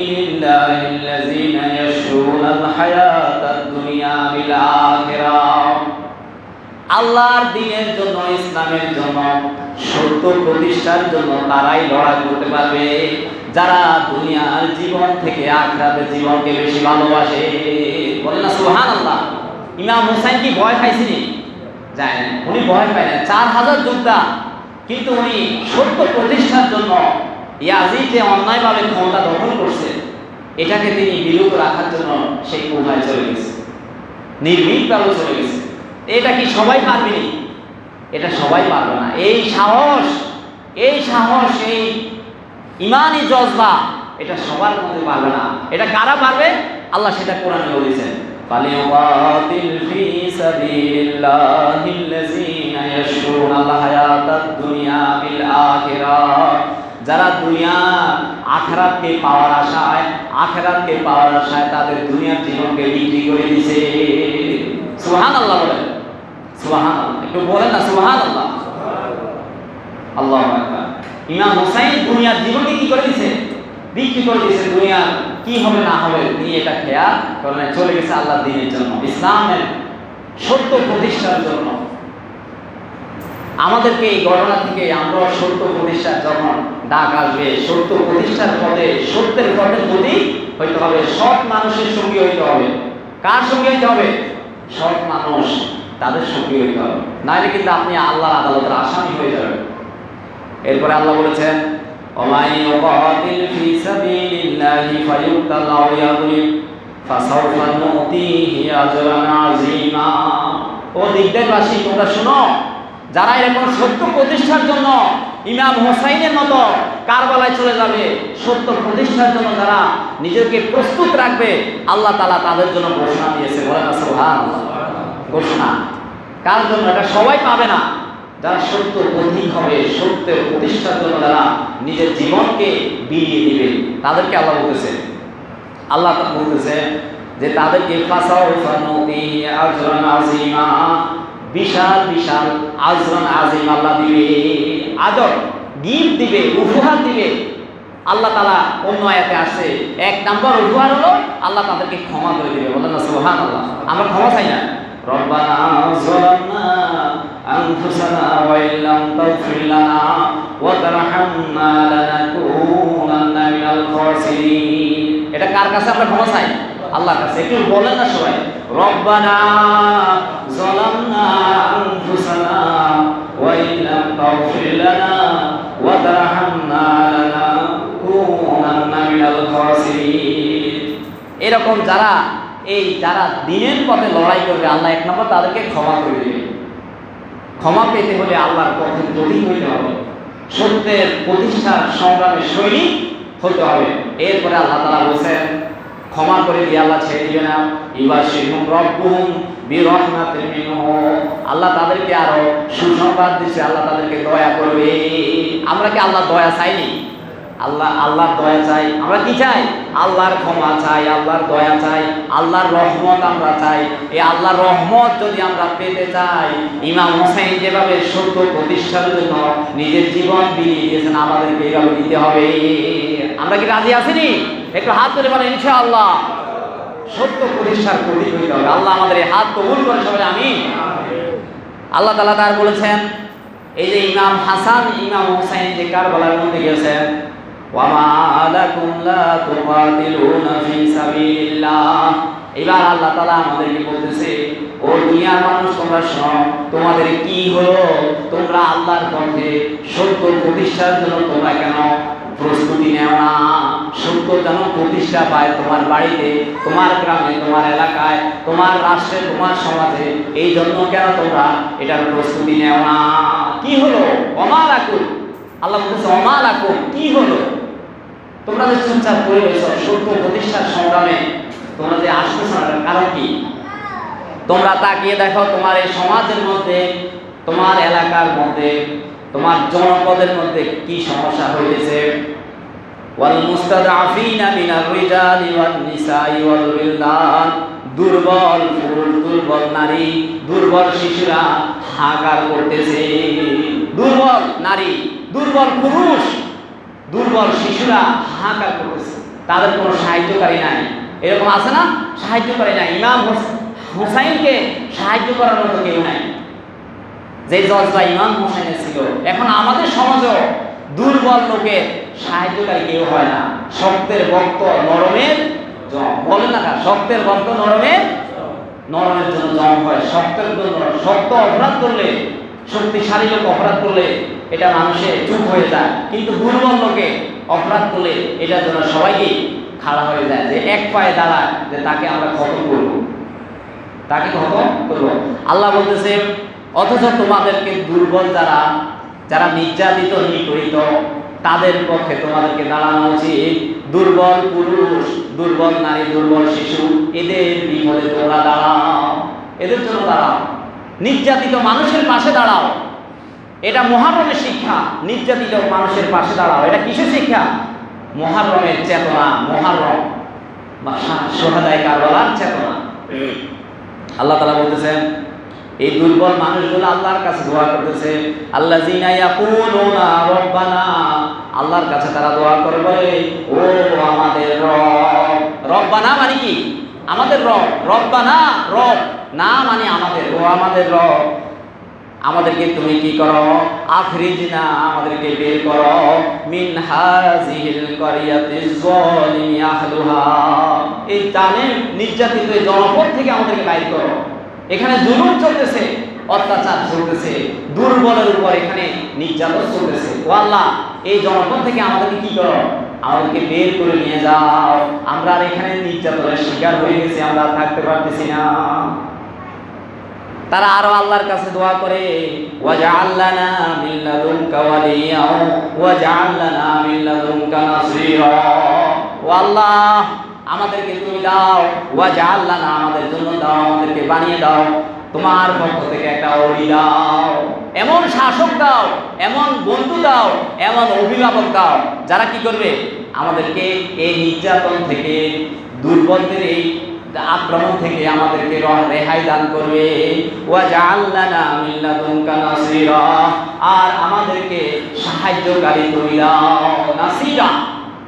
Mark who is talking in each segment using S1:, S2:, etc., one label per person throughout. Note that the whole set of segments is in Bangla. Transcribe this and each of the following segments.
S1: لله الذين يشرون الحياة الدنيا بالآخرة আল্লাহর দিনের জন্য ইসলামের জন্য সত্য প্রতিষ্ঠার জন্য তারাই লড়াই করতে পারবে যারা দুনিয়ার জীবন থেকে আখরাতের জীবনকে বেশি ভালোবাসে বলেন না সুহান আল্লাহ ইমাম হুসাইন কি ভয় খাইছিনি যায় না উনি ভয় পায় না চার হাজার যোদ্ধা কিন্তু উনি সত্য প্রতিষ্ঠার জন্য ইয়াজিদ যে অন্যায়ভাবে ক্ষমতা দখল করছে এটাকে তিনি বিরত রাখার জন্য সেই গুহায় চলে গেছে নির্ভীকভাবে চলে গেছে এটা কি সবাই পারবে নি? এটা সবাই পারবে না এই সাহস এই সাহস এই ইমানি জজবা এটা সবার মধ্যে পারবে না এটা কারা পারবে আল্লাহ সেটা কোরআনে বলেছেন فليقاتل في سبيل الله الذين يشرون الحياة الدنيا بالآخرة যারা দুনিয়া আখেরাতকে পাওয়ার আশায়, আখেরাতকে পাওয়ার আশায় তাদের দুনিয়ার জীবনকে বিক্রি করে দিছে। সুবহান আল্লাহ বলেন। সুবহান একটু বলেন না সুবহান আল্লাহ আল্লাহ ইমাম হুসাইন দুনিয়ার জীবনকে কি করে দিছে? বিক্রি করে দিয়েছে দুনিয়ার কি হবে না হবে তিনি এটা খেয়াল করেন, চলে গেছে আল্লাহ দিনের জন্য। ইসলামের সত্য প্রতিষ্ঠার জন্য। আমাদেরকে এই ঘটনা থেকে আমরা সত্য প্রতিষ্ঠার যখন ডাক আসবে সত্য প্রতিষ্ঠার পদে সত্যের পথের প্রতি হইতে হবে সৎ মানুষের সঙ্গী হইতে হবে কার সঙ্গী হইতে হবে সৎ মানুষ তাদের সঙ্গী হইতে হবে নাহলে কিন্তু আপনি আল্লাহর আদালতের আসামি হয়ে যাবেন এরপরে আল্লাহ বলেছেন ومن يقاتل في سبيل الله فيقتل أو يغلب فسوف نؤتيه أجرا عظيما ও দিকদেশবাসী তোমরা শুনো যারা এরকম সত্য প্রতিষ্ঠার জন্য ইমাম হোসাইনের মতো কারবালায় চলে যাবে, সত্য প্রতিষ্ঠার জন্য যারা নিজেকে প্রস্তুত রাখবে, আল্লাহ তালা তাদের জন্য ঘোষণা দিয়েছে। ঘোষণা। কার জন্য? এটা সবাই পাবে না। যারা সত্য পথিক হবে সত্যের প্রতিষ্ঠার জন্য যারা নিজের জীবনকে বিলিয়ে দিবে, তাদেরকে আল্লাহ বলতেছে। আল্লাহ বলতেছে যে তাদেরকে ফাসাও বিশাল বিশাল আজরান আজিম আল্লাহ দিবে আদর গিফট দিবে উপহার দিবে আল্লাহ তালা অন্য আয়াতে আসছে এক নাম্বার উপহার হলো আল্লাহ তাদেরকে ক্ষমা করে দিবে বলেন না সুবহান আল্লাহ আমরা ক্ষমা চাই না ربنا ظلمنا أنفسنا وإن لم تغفر لنا وترحمنا لنكونن من الخاسرين এটা কার কাছে আমরা ক্ষমা চাই আল্লাহ কাছে কেউ বলে না সবাই। রব্বানা জালামনা আনফুসানা ওয়া ইল্লাম তাগফির লানা ওয়া তারহামনা মিনাল খাসিরিন। এরকম যারা, এই যারা দিনের পথে লড়াই করবে, আল্লাহ এক নম্বর তাদেরকে ক্ষমা করে দেবে। ক্ষমা পেতে হলে আল্লাহর পথে যদি হইতে হবে। সত্যের প্রতিষ্ঠার সংগ্রামের সৈনিক হতে হবে। এরপরে আল্লাহ তালা বলছেন ক্ষমা করে দিয়ে আল্লাহ ছেড়ে দিবে না। এবার সেরকম রব্বুম বিরহমাতির মিনহু। আল্লাহ তাদেরকে আরও সুসংবাদ দিচ্ছে, আল্লাহ তাদেরকে দয়া করবে। আমরা কি আল্লাহ দয়া চাইনি? আল্লাহ, আল্লাহর দয়া চাই। আমরা কি চাই? আল্লাহর ক্ষমা চাই, আল্লাহর দয়া চাই, আল্লাহর রহমত আমরা চাই। এই আল্লাহর রহমত যদি আমরা পেতে চাই, ইমাম হোসেন যেভাবে সত্য প্রতিষ্ঠার জন্য নিজের জীবন বিলিয়ে দিয়েছেন, আমাদেরকে এইভাবে দিতে হবে। আমরা কি রাজি আছিনি একটু হাত তুলে বলেন, ইনশাআল্লাহ। সত্য প্রতিষ্ঠার হইতে হবে। আল্লাহ আমাদের এই হাত কবুল করে সবাই আমি আল্লাহ তালা তার বলেছেন, এই যে ইমাম হাসান, ইমাম হোসেন যে কারবালার মধ্যে গেছেন ওয়ামা লাকুম লা তুকাতিলুনা ফি এবার আল্লাহ তাআলা আমাদেরকে বলতেছে, ও দুনিয়ার মানুষ, তোমরা শোনো, তোমাদের কি হলো? তোমরা আল্লাহর পথে সত্য প্রতিষ্ঠার জন্য তোমরা কেন প্রস্তুতি নেও না? সত্য যেন প্রতিষ্ঠা পায় তোমার বাড়িতে, তোমার গ্রামে, তোমার এলাকায়, তোমার রাষ্ট্রে, তোমার সমাজে, এই জন্য কেন তোমরা এটার প্রস্তুতি নেও না? কি হলো? অমাল আকুল আল্লাহ বলতেছে অমাল আকুল কি হলো? তোমরা যে চুপচাপ করে সত্য প্রতিষ্ঠার সংগ্রামে তোমরা যে আসতে কারণ কি? তোমরা তাকিয়ে দেখো, তোমার এই সমাজের মধ্যে, তোমার এলাকার মধ্যে, তোমার জনপদের মধ্যে কি সমস্যা হয়েছে দুর্বল পুরুষ, দুর্বল নারী, দুর্বল শিশুরা হাহাকার করতেছে। দুর্বল নারী, দুর্বল পুরুষ দুর্বল শিশুরা হাহাকার করতেছে। তাদের কোনো সাহায্যকারী নাই। এরকম আছে না? সাহায্যকারী নাই। ইমাম হোস- হুসাইনকে সাহায্য করার মতো কেউ নাই। যে জজবা ইমাম হোসেনের ছিল। এখন আমাদের সমাজেও দুর্বল লোকের সাহায্যকারী কেউ হয় না। শক্তের ভক্ত নরমের জম বলে না শক্তের ভক্ত নরমের নরমের জন্য জম হয়। শক্তের জন্য শক্ত অপরাধ করলে, শক্তিশালী লোক অপরাধ করলে এটা মানুষের চুপ হয়ে যায়। কিন্তু দুর্বল লোকে অপরাধ করলে এটার জন্য সবাইকেই খাড়া হয়ে যায় যে এক পায়ে দাঁড়ায় যে তাকে আমরা খতম করব। তাকে খতম করব। আল্লাহ বলতেছে, অথচ তোমাদেরকে দুর্বল যারা যারা নির্যাতিত, নিপীড়িত, তাদের পক্ষে তোমাদেরকে দাঁড়ানো উচিত। দুর্বল পুরুষ, দুর্বল নারী, দুর্বল শিশু, এদের বিপদে তোমরা দাঁড়াও। এদের জন্য দাঁড়াও। নির্যাতিত মানুষের পাশে দাঁড়াও। এটা মহারমের শিক্ষা। নির্যাতিত মানুষের পাশে দাঁড়াও। এটা কিসের শিক্ষা? মহারমের চেতনা, মহারম বা সোহাদায় কারবালার চেতনা। আল্লাহ তালা বলতেছেন, এই দুর্বল মানুষগুলো আল্লাহর কাছে দোয়া করতেছে। আল্লাহ রব্বানা। আল্লাহর কাছে তারা দোয়া করে বলে ও আমাদের রব। রব্বানা মানে কি? আমাদের রব। রব্বানা, রব। না মানে আমাদের। ও আমাদের রব। আমাদেরকে তুমি কি করো? আখরিজ না আমাদেরকে বের করো। মিন হাজিহিল করিয়াতিজ যালিমি আহলুহা। এই নির্যাতিত জনপদ থেকে আমাদেরকে বাইর করো। এখানে জুলুম চলতেছে, অত্যাচার চলতেছে, দুর্বলের উপর এখানে নির্যাতন চলতেছে। ও আল্লাহ, এই জনপদ থেকে আমাদেরকে কি করো? আমাদেরকে বের করে নিয়ে যাও। আমরা আর এখানে নির্যাতনের শিকার হয়ে গেছি, আমরা থাকতে পারতেছি না। তারা আরও আল্লাহর কাছে দোয়া করে ওয়াজআলনা মিন লাদুনকা ওয়ালিয়া ওয়াজআলনা মিন লাদুনকা নাসীরা। আল্লাহ, আমাদেরকে তুমি দাও ওয়াজআলনা আমাদের জন্য দাও, আমাদেরকে বানিয়ে দাও। তোমার পক্ষ থেকে একটা ওলি দাও। এমন শাসক দাও, এমন বন্ধু দাও, এমন অভিভাবক দাও, যারা কি করবে? আমাদেরকে এই নির্যাতন থেকে দুর্বলদের এই আক্রমণ থেকে আমাদেরকে রেহাই দান করবে। আর আমাদেরকে সাহায্যকারী তুমি নাসীরা।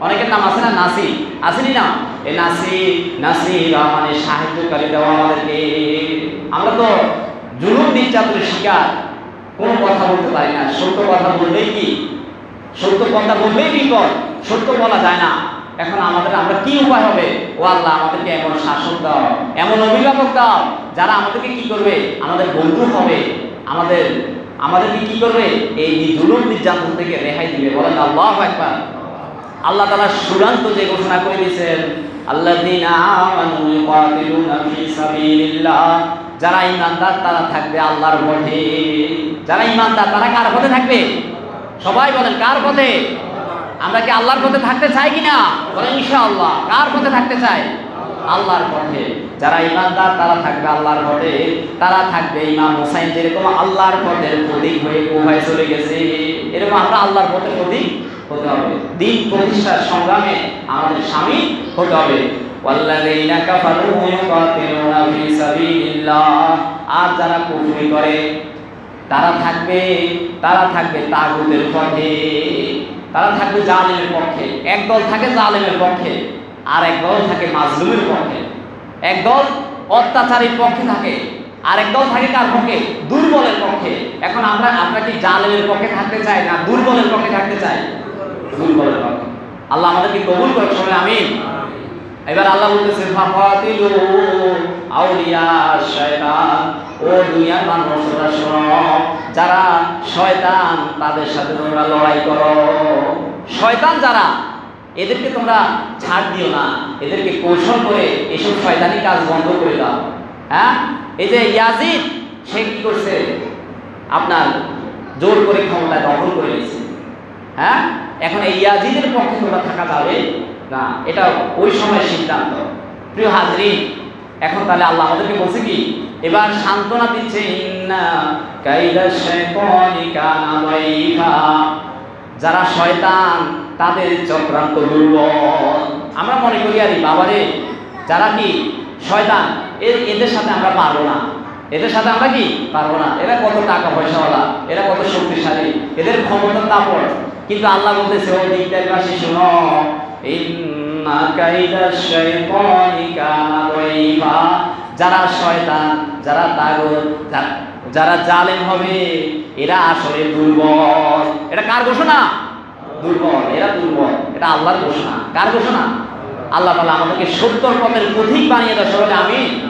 S1: অনেকের নাম আছে না? নাসি। আসেনি না এ নাসি, নাসিরা মানে সাহায্যকারী দাও আমাদেরকে। আমরা তো জুলুম নির্যাতনের শিকার। কোনো কথা বলতে পারি না। সত্য কথা বললেই কি? সত্য কথা বললেই বিপদ। সত্য বলা যায় না। এখন আমাদের, আমরা কি উপায় হবে? ও আল্লাহ, আমাদেরকে এমন শাসক দাও, এমন অভিভাবক দাও, যারা আমাদেরকে কি করবে? আমাদের বন্ধু হবে। আমাদের, আমাদেরকে কি করবে? এই জুলুম নির্যাতন থেকে রেহাই দিবে। বলেন আল্লাহ একবার আল্লাহ তাআলা চূড়ান্ত যে ঘোষণা করে দিয়েছেন ফি যারা ইমানদার তারা থাকবে আল্লাহর পথে। যারা ইমানদার তারা কার পথে থাকবে? সবাই বলেন, কার পথে? আমরা কি আল্লাহর পথে থাকতে চাই কিনা? বলেন, ইনশাআল্লাহ। কার পথে থাকতে চাই? আল্লাহর পথে। যারা ইমানদার, তারা থাকবে আল্লাহর পথে। তারা থাকবে ইমাম হোসাইন, যেরকম আল্লাহর পথের প্রতীক হয়ে কোথায় চলে গেছে। এরকম আমরা আল্লাহর পথের প্রতীক হতে হবে। দিন প্রতিষ্ঠার সংগ্রামে আমাদের স্বামী হতে হবে। আর যারা কুফরি করে, তারা থাকবে তারা থাকবে তাগুতের পথে। তারা থাকবে জালেমের পক্ষে। একদল থাকে জালেমের পক্ষে আর একদল থাকে মাজলুমের পক্ষে। একদল অত্যাচারীর পক্ষে থাকে আর একদল থাকে কার পক্ষে? দুর্বলের পক্ষে। এখন আমরা আমরা কি জালেমের পক্ষে থাকতে চাই না দুর্বলের পক্ষে থাকতে চাই? দুর্বলের পক্ষে। আল্লাহ আমাদেরকে কবুল করে সবাই আমিন। এবার আল্লাহ বলতেছে ফাফাতিলু আউলিয়া শয়তান। ও দুনিয়ার মানুষরা শোনো, যারা শয়তান তাদের সাথে তোমরা লড়াই করো। শয়তান যারা, এদেরকে তোমরা ছাড় দিও না। এদেরকে কৌশল করে এসব শয়তানি কাজ বন্ধ করে দাও। হ্যাঁ? এই যে ইয়াজিদ, সে কি করছে? আপনার জোর করে ক্ষমতা দখল করে নিয়েছে। হ্যাঁ? এখন এই ইয়াজিদের পক্ষে তোমরা থাকা যাবে। না এটা ওই সময়ের সিদ্ধান্ত। প্রিয় হাজরিন, এখন তাহলে আল্লাহ আমাদেরকে বলছে কি? এবার সান্ত্বনা দিচ্ছে যারা শয়তান, তাদের চক্রান্ত দুর্বল। আমরা মনে করি, আরে বাবারে, যারা কি? শয়তান এদের সাথে আমরা পারব না। এদের সাথে আমরা কি? পারব না। এরা কত টাকা পয়সাওয়ালা এরা কত শক্তিশালী, এদের ক্ষমতা তাপর কিন্তু আল্লাহ বলতেছে, ও দিকদার পাশে শুনো যারা শয়তান, যারা তাগর যারা জালেম হবে, এরা আসলে দুর্বল। এটা কার ঘোষণা? দুর্বল। এরা দুর্বল। এটা আল্লাহর ঘোষণা। কার ঘোষণা? আল্লাহ তালা আমাদেরকে সত্তর পথের পথিক বানিয়ে দেয়। সবাই আমি